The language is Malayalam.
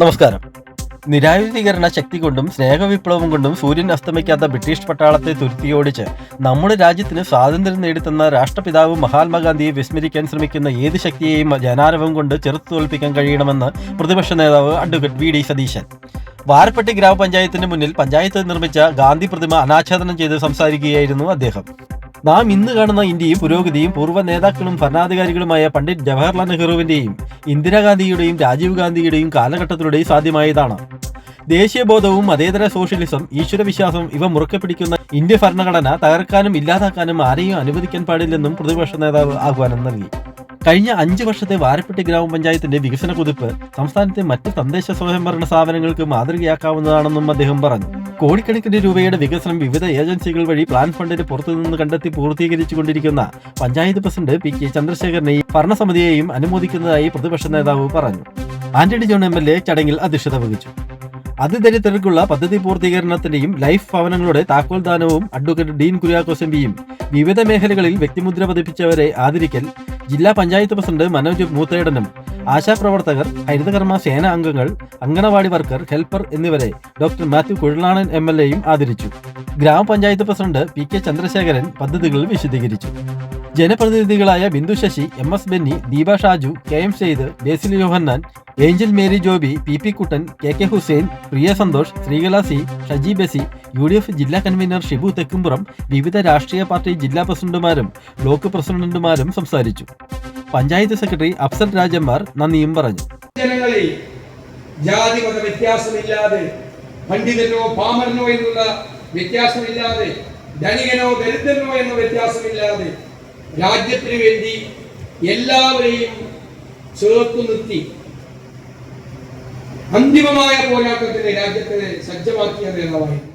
നമസ്കാരം. നിരായുധീകരണ ശക്തി കൊണ്ടും സ്നേഹവിപ്ലവം കൊണ്ടും സൂര്യൻ അസ്തമിക്കാത്ത ബ്രിട്ടീഷ് പട്ടാളത്തെ തുരുത്തിയോടിച്ച് നമ്മുടെ രാജ്യത്തിന് സ്വാതന്ത്ര്യം നേടിത്തന്ന രാഷ്ട്രപിതാവ് മഹാത്മാഗാന്ധിയെ വിസ്മരിക്കാൻ ശ്രമിക്കുന്ന ഏത് ശക്തിയെയും ജനാരവം കൊണ്ട് ചെറുത്തു തോൽപ്പിക്കാൻ കഴിയണമെന്ന് പ്രതിപക്ഷ നേതാവ് advocate V D Satheesan. Varappetty ഗ്രാമപഞ്ചായത്തിന് മുന്നിൽ പഞ്ചായത്ത് നിർമ്മിച്ച ഗാന്ധി പ്രതിമ അനാച്ഛാദനം ചെയ്ത് സംസാരിക്കുകയായിരുന്നു അദ്ദേഹം. നാം ഇന്ന് കാണുന്ന ഇന്ത്യയും പുരോഗതിയും പൂർവ നേതാക്കളും ഭരണാധികാരികളുമായ പണ്ഡിറ്റ് ജവഹർലാൽ നെഹ്റുവിന്റെയും ഇന്ദിരാഗാന്ധിയുടെയും രാജീവ് ഗാന്ധിയുടെയും കാലഘട്ടത്തിലൂടെയും സാധ്യമായതാണ്. ദേശീയബോധവും മതേതര സോഷ്യലിസം ഈശ്വരവിശ്വാസം ഇവ മുറുക്കെ പിടിക്കുന്ന ഇന്ത്യ ഭരണഘടന തകർക്കാനും ഇല്ലാതാക്കാനും ആരെയും അനുവദിക്കാൻ പാടില്ലെന്നും പ്രതിപക്ഷ നേതാവ് ആഹ്വാനം നൽകി. കഴിഞ്ഞ അഞ്ച് വർഷത്തെ വാരപ്പെട്ടി ഗ്രാമപഞ്ചായത്തിന്റെ വികസന കുതിപ്പ് സംസ്ഥാനത്തെ മറ്റ് തദ്ദേശ സ്വയംഭരണ സ്ഥാപനങ്ങൾക്ക് മാതൃകയാക്കാവുന്നതാണെന്നും അദ്ദേഹം പറഞ്ഞു. കോടിക്കണക്കിന് രൂപയുടെ വികസനം വിവിധ ഏജൻസികൾ വഴി പ്ലാൻ ഫണ്ടിന് പുറത്തുനിന്ന് കണ്ടെത്തി പൂർത്തീകരിച്ചുകൊണ്ടിരിക്കുന്ന പഞ്ചായത്ത് പ്രസിഡന്റ് പി കെ ചന്ദ്രശേഖരനെയും ഭരണസമിതിയെയും അനുമോദിക്കുന്നതായി പ്രതിപക്ഷ നേതാവ് പറഞ്ഞു. Antony John M L A ചടങ്ങിൽ അധ്യക്ഷത വഹിച്ചു. അതിദരിദ്രർക്കുള്ള പദ്ധതി പൂർത്തീകരണത്തിന്റെയും ലൈഫ് ഭവനങ്ങളുടെ താക്കോൽ ദാനവും അഡ്വക്കേറ്റ് ഡീൻ കുര്യാക്കോസ് എം വിവിധ മേഖലകളിൽ വ്യക്തിമുദ്ര പതിപ്പിച്ചവരെ ആദരിക്കൽ ജില്ലാ പഞ്ചായത്ത് പ്രസിഡന്റ് മനോജ് മൂത്തേടനും ആശാപ്രവർത്തകർ ഹരിതകർമ്മ സേന അംഗങ്ങൾ അങ്കണവാടി വർക്കർ ഹെൽപ്പർ എന്നിവരെ doctor Mathew Kuzhalnadan M L എയും ആദരിച്ചു. ഗ്രാമപഞ്ചായത്ത് പ്രസിഡന്റ് പി കെ ചന്ദ്രശേഖരൻ പദ്ധതികൾ വിശദീകരിച്ചു. ജനപ്രതിനിധികളായ Bindu Sasi M S Benny Deepa Shaju K M Syed Basil Yohannan Angel Mary Joby P P Kuttan K K Hussain Priya Santhosh Sreekala C Shaji Bessy U D F ജില്ലാ കൺവീനർ ഷിബു തെക്കുംപുറം വിവിധ രാഷ്ട്രീയ പാർട്ടി ജില്ലാ പ്രസിഡന്റുമാരും ബ്ലോക്ക് പ്രസിഡന്റുമാരും സംസാരിച്ചു. പഞ്ചായത്ത് സെക്രട്ടറി അഫ്സൽ രാജന്മാർ നന്ദിയും പറഞ്ഞു. ജനങ്ങളിൽ ജാതി മത വ്യത്യാസമില്ലാതെ പണ്ഡിതനോ പാമരനോ എന്നുള്ള വ്യത്യാസമില്ലാതെ ധനികനോ ദരിദ്രനോ എന്ന വ്യത്യാസമില്ലാതെ രാജ്യത്തിന് വേണ്ടി എല്ലാവരെയും ചേർത്തു നിർത്തി. അന്തിമമായ പോരാട്ടത്തിന് രാജ്യത്തെ സജ്ജമാക്കിയ നേതാവായിരുന്നു